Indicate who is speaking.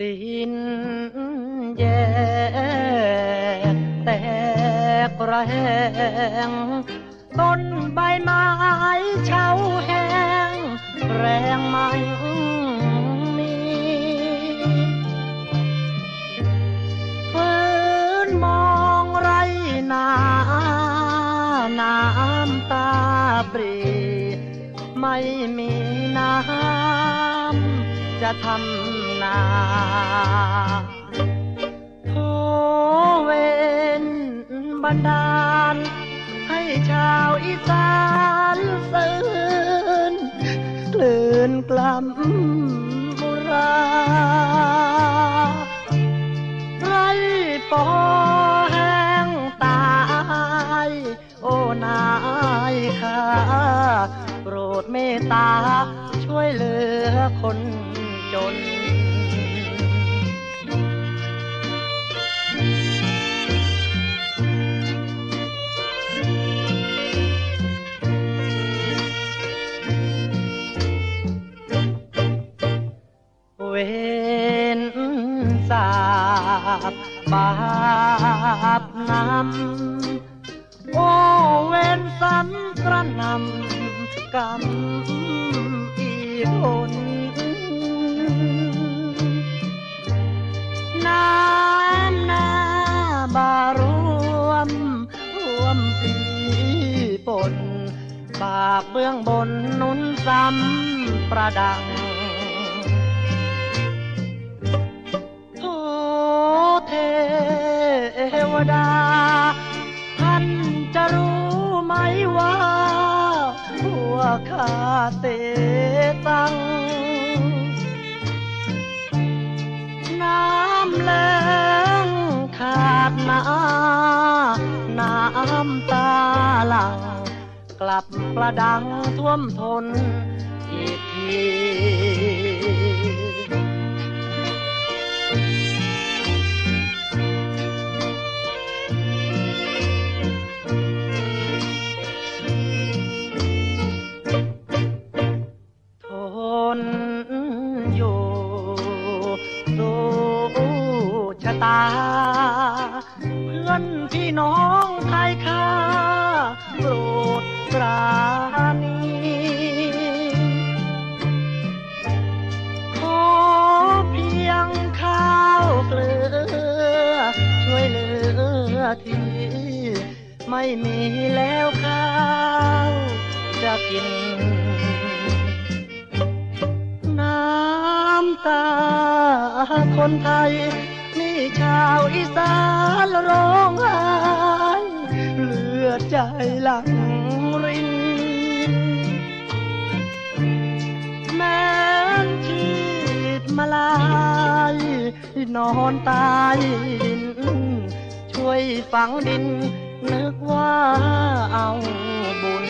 Speaker 1: ดินแยกแตกระแหงต้นใบไม้เฉาแห้งแรงไม่มีฝืนมองไรนาน้ำตาปรี ไม่มีน้ำ จะทำนาโทเวนบันดาล ให้ชาวอีสานสื่นกลืนกล่ำบุราไรปอแห้งตาย โอ้นายข้าโปรดเมตตาช่วยเหลือคน จน เวนสาบบาปนำโอ้เวนซ้ำกระนำกรรม วมปีปนปากเบื้องบนนุนซ้ำประดังโทเทวดา ท่านจะรู้ไหมว่า พวกข้าเตตัง น้ำแล้งขาดนาน้ำตาหลัง กลับประดังท่วมทนอีกทีทนอยู่สู้ชะตาเพื่อนพี่น้อง อทีไม่มีแล้วข้าวจะกิน น้ำตาคนไทย นี่ชาวอีสานร้องไห้เลือดใจหลังรินแม้นชีพมาลาย นอนตายดิน วยฝังดิน นึกว่าเอาบุญ